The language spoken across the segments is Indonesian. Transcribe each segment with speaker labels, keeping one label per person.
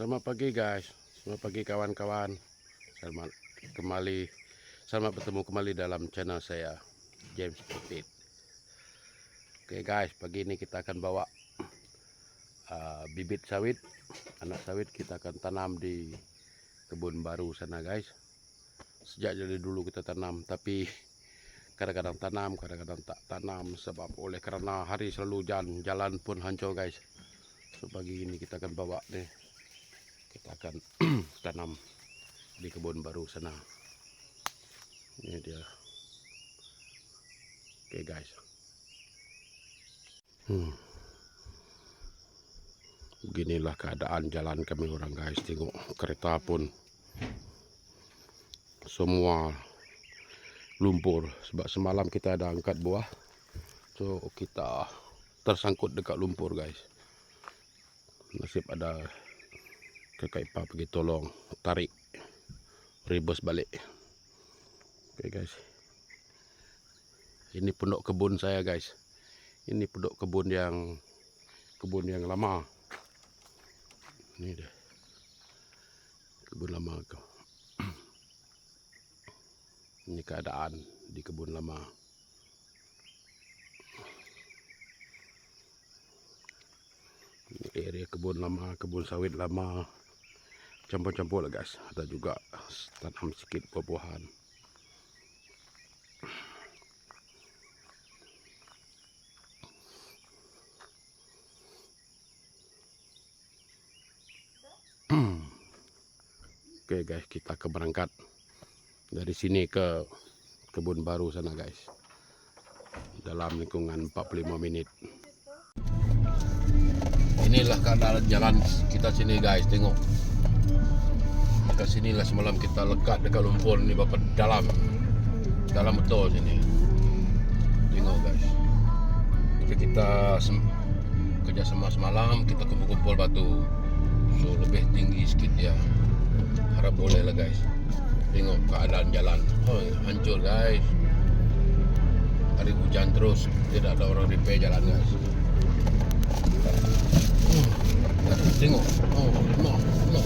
Speaker 1: Selamat pagi guys, selamat pagi kawan-kawan. Selamat kembali, selamat bertemu kembali dalam channel saya James Pipit. Oke guys, pagi ini kita akan bawa uh, bibit sawit, anak sawit kita akan tanam di kebun baru sana guys. Sejak dari dulu kita tanam, tapi kadang-kadang tanam, kadang-kadang tak tanam sebab oleh karena hari selalu jalan, jalan pun hancur guys. So pagi ini kita akan bawa nih kita akan tanam di kebun baru sana. Ini dia. Oke guys. Hmm. beginilah keadaan jalan kami orang guys. Tengok kereta pun. Semua lumpur. Sebab semalam kita ada angkat buah. So kita tersangkut dekat lumpur guys. Nasib ada pergi tolong tarik rebus balik. Oke guys. Ini pondok kebun saya guys. Ini pondok kebun yang kebun yang lama. Ini dia. Kebun lama ini keadaan di kebun lama. Ini area kebun lama kebun sawit lama campur-campur lah guys. Ada juga tanam sedikit buah-buahan. Oke guys kita ke berangkat. Dari sini ke kebun baru sana guys. Dalam lingkungan 45 menit inilah keadaan jalan kita sini guys. Tengok dekat sinilah semalam kita lekat dekat lumpur ni berapa dalam. Dalam betul sini. Tengok guys. Kita kita sem kerja sama semalam kita kumpul-kumpul batu. So lebih tinggi sikit ya harap boleh lah guys. Tengok keadaan jalan. Oh, hancur guys. Hari hujan terus. Tidak ada orang repair jalan guys. Hmm, tengok. Oh no no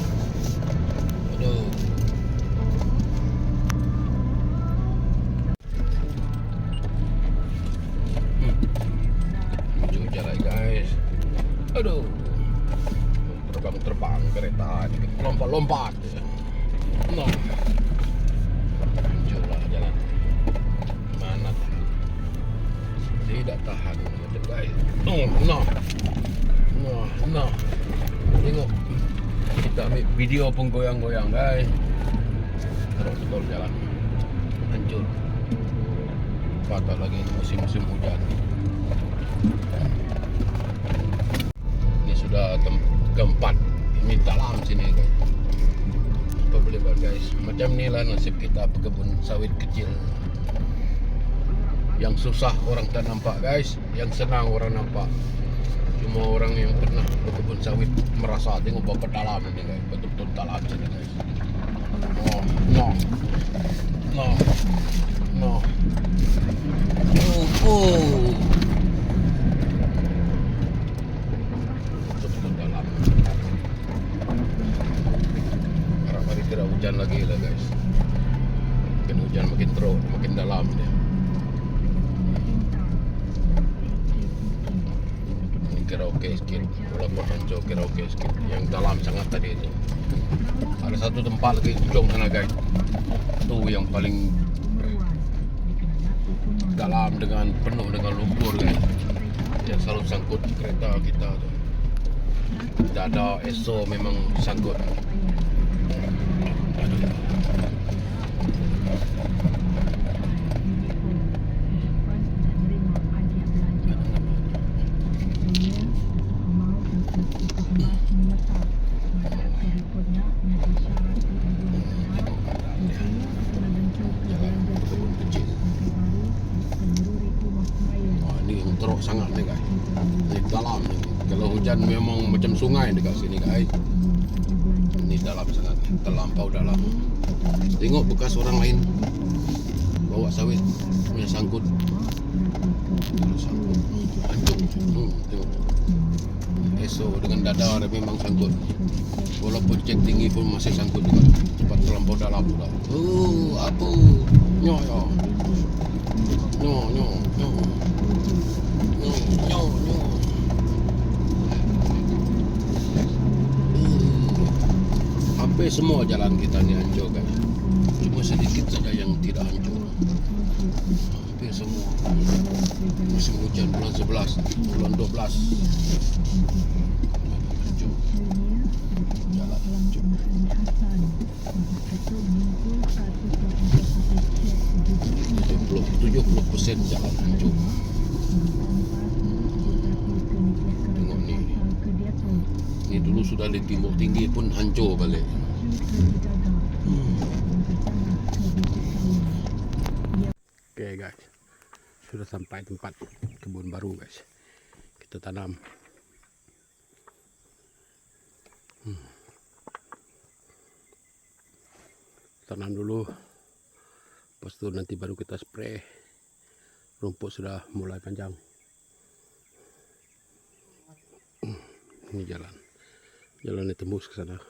Speaker 1: terbang-terbang kereta ini lompat-lompat no hancurlah jalan mana tidak tahan guys oh no Nah, nah. Tengok. Kita ambil video pun goyang-goyang, guys. Terus betul jalan. Hancur. Patah lagi musim-musim hujan. Macam ni lah nasib kita pekebun sawit kecil. Yang susah orang tak nampak, guys. Yang senang orang nampak. Cuma orang yang pernah berkebun sawit merasa tengok berapa dalam ini guys. Betul-betul dalam sini guys. No no no oh oh betul-betul dalam harap hari tidak hujan lagi lah guys. Makin hujan makin teruk makin dalam dia. Karaoke skill walaupun hancur karaoke skill yang dalam sangat tadi itu. Ada satu tempat lagi ujung sana guys. Itu yang paling dalam dengan penuh dengan lumpur guys. Yang selalu sangkut kereta kita tu tidak ada ESO memang sangkut aduh Wah, ini yang teruk sangat ni guys. Ini dalam ni. Kalau hujan memang macam sungai dekat sini guys. Ini dalam sangat. Terlampau dalam. Tengok bekas orang lain bawa sawit punya sangkut. Sangkut. Hancur. Hmm, tengok. Eso dengan dada dia memang sangkut.
Speaker 2: walaupun cek tinggi pun masih sangkut juga cepat terlampau dalam sudah oh apa nyo semua jalan kita ni hancur guys cuma sedikit saja yang tidak hancur. Hampir semua. Musim hujan bulan 11 bulan 12 hancur. Jalan hancur. 70 persen jalan hancur tengok ni ni dulu sudah di timur tinggi pun hancur balik Oke guys, sudah sampai tempat kebun baru guys. Kita tanam. Hmm. Tanam dulu. Lepas itu nanti baru kita spray. Rumput sudah mulai panjang. Hmm. Ini jalan. Jalan ini tembus ke sana.